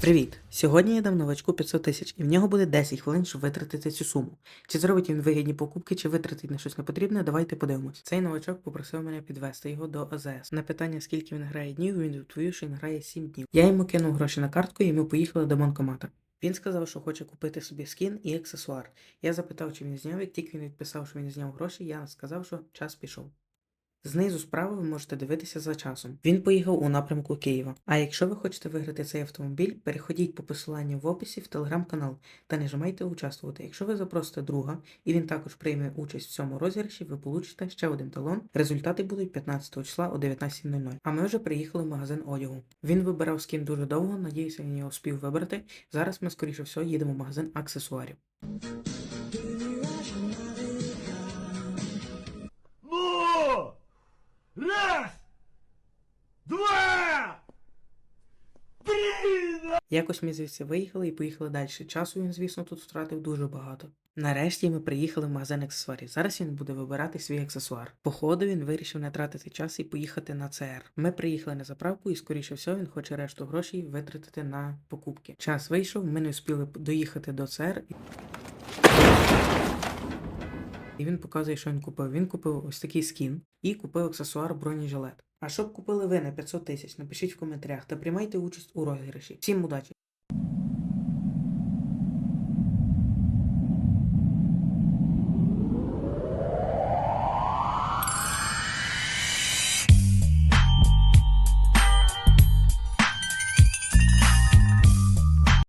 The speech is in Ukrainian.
Привіт! Сьогодні я дам новачку 500 тисяч, і в нього буде 10 хвилин, щоб витратити цю суму. Чи зробить він вигідні покупки, чи витратить на щось непотрібне, давайте подивимось. Цей новачок попросив мене підвести його до АЗС. На питання, скільки він грає днів, він відповів, що він грає 7 днів. Я йому кинув гроші на картку, і ми поїхали до банкомата. Він сказав, що хоче купити собі скін і аксесуар. Я запитав, чи він зняв, як тільки він відписав, що він зняв гроші, я сказав, що час пішов. Знизу справа ви можете дивитися за часом. Він поїхав у напрямку Києва. А якщо ви хочете виграти цей автомобіль, переходіть по посиланню в описі в телеграм-канал та нажимайте участвувати. Якщо ви запросите друга і він також прийме участь в цьому розіграші, ви получите ще один талон. Результати будуть 15 числа о 19.00. А ми вже приїхали в магазин одягу. Він вибирав скін дуже довго, надіюся, він його спів вибрати. Зараз ми, скоріше всього, їдемо в магазин аксесуарів. Якось ми звідси виїхали і поїхали далі. Часу він, звісно, тут втратив дуже багато. Нарешті ми приїхали в магазин аксесуарів. Зараз він буде вибирати свій аксесуар. По ходу він вирішив не тратити час і поїхати на ЦР. Ми приїхали на заправку, і скоріше всього він хоче решту грошей витратити на покупки. Час вийшов, ми не встигли доїхати до ЦР. І він показує, що він купив. Він купив ось такий скін і купив аксесуар бронежилет. А що б купили ви на 500 тисяч? Напишіть в коментарях та приймайте участь у розіграші. Всім удачі!